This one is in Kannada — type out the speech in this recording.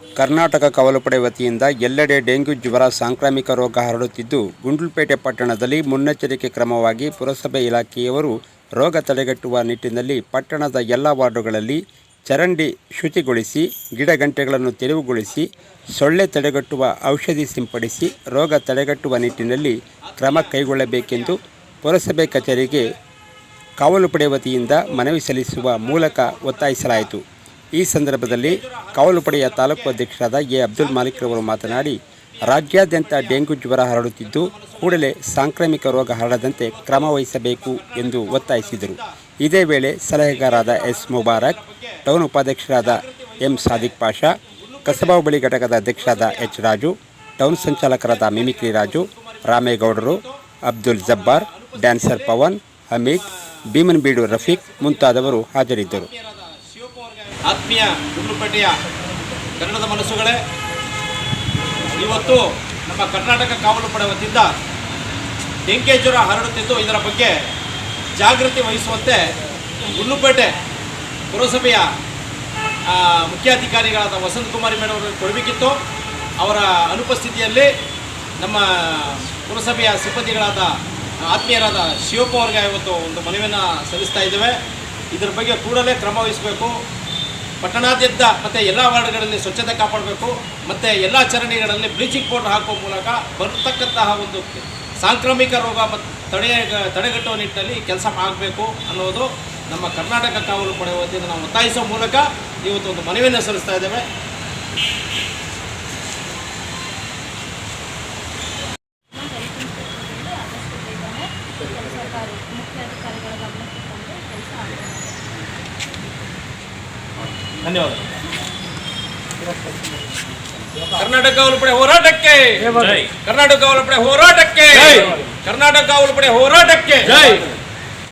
ಕರ್ನಾಟಕ ಕವಲುಪಡೆ ವತಿಯಿಂದ ಎಲ್ಲೆಡೆ ಡೆಂಗ್ಯೂ ಜ್ವರ ಸಾಂಕ್ರಾಮಿಕ ರೋಗ ಹರಡುತ್ತಿದ್ದು, ಗುಂಡ್ಲುಪೇಟೆ ಪಟ್ಟಣದಲ್ಲಿ ಮುನ್ನೆಚ್ಚರಿಕೆ ಕ್ರಮವಾಗಿ ಪುರಸಭೆ ಇಲಾಖೆಯವರು ರೋಗ ತಡೆಗಟ್ಟುವ ನಿಟ್ಟಿನಲ್ಲಿ ಪಟ್ಟಣದ ಎಲ್ಲ ವಾರ್ಡುಗಳಲ್ಲಿ ಚರಂಡಿ ಶುಚಿಗೊಳಿಸಿ ಗಿಡಗಂಟೆಗಳನ್ನು ತೆರವುಗೊಳಿಸಿ, ಸೊಳ್ಳೆ ತಡೆಗಟ್ಟುವ ಔಷಧಿ ಸಿಂಪಡಿಸಿ ರೋಗ ತಡೆಗಟ್ಟುವ ನಿಟ್ಟಿನಲ್ಲಿ ಕ್ರಮ ಕೈಗೊಳ್ಳಬೇಕೆಂದು ಪುರಸಭೆ ಕಚೇರಿಗೆ ಕಾವಲು ಪಡೆ ವತಿಯಿಂದ ಮನವಿ ಸಲ್ಲಿಸುವ ಮೂಲಕ ಒತ್ತಾಯಿಸಲಾಯಿತು. ಈ ಸಂದರ್ಭದಲ್ಲಿ ಕಾವಲು ಪಡೆಯ ತಾಲೂಕು ಅಧ್ಯಕ್ಷರಾದ ಎ. ಅಬ್ದುಲ್ ಮಾಲಿಕ್ ರವರು ಮಾತನಾಡಿ, ರಾಜ್ಯಾದ್ಯಂತ ಡೆಂಗು ಜ್ವರ ಹರಡುತ್ತಿದ್ದು, ಕೂಡಲೇ ಸಾಂಕ್ರಾಮಿಕ ರೋಗ ಹರಡದಂತೆ ಕ್ರಮ ವಹಿಸಬೇಕು ಎಂದು ಒತ್ತಾಯಿಸಿದರು. ಇದೇ ವೇಳೆ ಸಲಹೆಗಾರರಾದ ಎಸ್. ಮುಬಾರಕ್, ಟೌನ್ ಉಪಾಧ್ಯಕ್ಷರಾದ ಎಂ. ಸಾದಿಕ್ ಪಾಷಾ, ಕಸಬಾ ಬಳಿ ಘಟಕದ ಅಧ್ಯಕ್ಷರಾದ ಎಚ್. ರಾಜು, ಟೌನ್ ಸಂಚಾಲಕರಾದ ಮಿಮಿಕ್ರಿ ರಾಜು, ರಾಮೇಗೌಡರು, ಅಬ್ದುಲ್ ಜಬ್ಬಾರ್, ಡ್ಯಾನ್ಸರ್ ಪವನ್, ಹಮೀದ್ ಭೀಮನ್ಬೀಡು ರಫೀಕ್ ಮುಂತಾದವರು ಹಾಜರಿದ್ದರು. ಆತ್ಮೀಯ ಗುಂಡ್ಲುಪೇಟೆಯ ಕನ್ನಡದ ಮನಸ್ಸುಗಳೇ, ಇವತ್ತು ನಮ್ಮ ಕರ್ನಾಟಕ ಕಾವಲು ಪಡೆ ವತಿಯಿಂದ ಡೆಂಗೆ ಜ್ವರ ಹರಡುತ್ತಿದ್ದು ಇದರ ಬಗ್ಗೆ ಜಾಗೃತಿ ವಹಿಸುವಂತೆ ಗುಂಡ್ಲುಪೇಟೆ ಪುರಸಭೆಯ ಮುಖ್ಯಾಧಿಕಾರಿಗಳಾದ ವಸಂತ್ ಕುಮಾರಿ ಮೇಡಮ್ ಅವರಿಗೆ ಕೊಡಬೇಕಿತ್ತು. ಅವರ ಅನುಪಸ್ಥಿತಿಯಲ್ಲಿ ನಮ್ಮ ಪುರಸಭೆಯ ಸಿಬ್ಬಂದಿಗಳಾದ ಆತ್ಮೀಯರಾದ ಶಿವಪ್ಪ ಅವ್ರಿಗೆ ಇವತ್ತು ಒಂದು ಮನವಿಯನ್ನು ಸಲ್ಲಿಸ್ತಾ ಇದ್ದೇವೆ. ಇದರ ಬಗ್ಗೆ ಕೂಡಲೇ ಕ್ರಮ ವಹಿಸಬೇಕು. ಪಟ್ಟಣಾದ್ಯಂತ ಮತ್ತು ಎಲ್ಲ ವಾರ್ಡ್ಗಳಲ್ಲಿ ಸ್ವಚ್ಛತೆ ಕಾಪಾಡಬೇಕು, ಮತ್ತು ಎಲ್ಲ ಚರಣಿಗಳಲ್ಲಿ ಬ್ಲೀಚಿಂಗ್ ಪೌಡರ್ ಹಾಕುವ ಮೂಲಕ ಬರತಕ್ಕಂತಹ ಒಂದು ಸಾಂಕ್ರಾಮಿಕ ರೋಗ ಮತ್ತು ತಡೆ, ತಡೆಗಟ್ಟುವ ನಿಟ್ಟಿನಲ್ಲಿ ಕೆಲಸ ಆಗಬೇಕು ಅನ್ನೋದು ನಮ್ಮ ಕರ್ನಾಟಕ ಕಾವಲು ಪಡೆ ವತಿಯಿಂದ ನಾವು ಒತ್ತಾಯಿಸುವ ಮೂಲಕ ಇವತ್ತು ಒಂದು ಮನವಿಯನ್ನು ಸಲ್ಲಿಸ್ತಾ ಇದ್ದೇವೆ. ಮುಖ್ಯ ಅಧಿಕಾರಿಗಳ ಗಮನಕ್ಕೆ ತಂದು ಕೆಲಸ ಆಗಬೇಕು ಧನ್ಯವಾದ. ಕರ್ನಾಟಕ ಕಾವಲು ಪಡೆ ಹೋರಾಟಕ್ಕೆ ಕರ್ನಾಟಕ ಕಾವಲು ಪಡೆ ಹೋರಾಟಕ್ಕೆ ಕರ್ನಾಟಕ ಕಾವಲು ಪಡೆ ಹೋರಾಟಕ್ಕೆ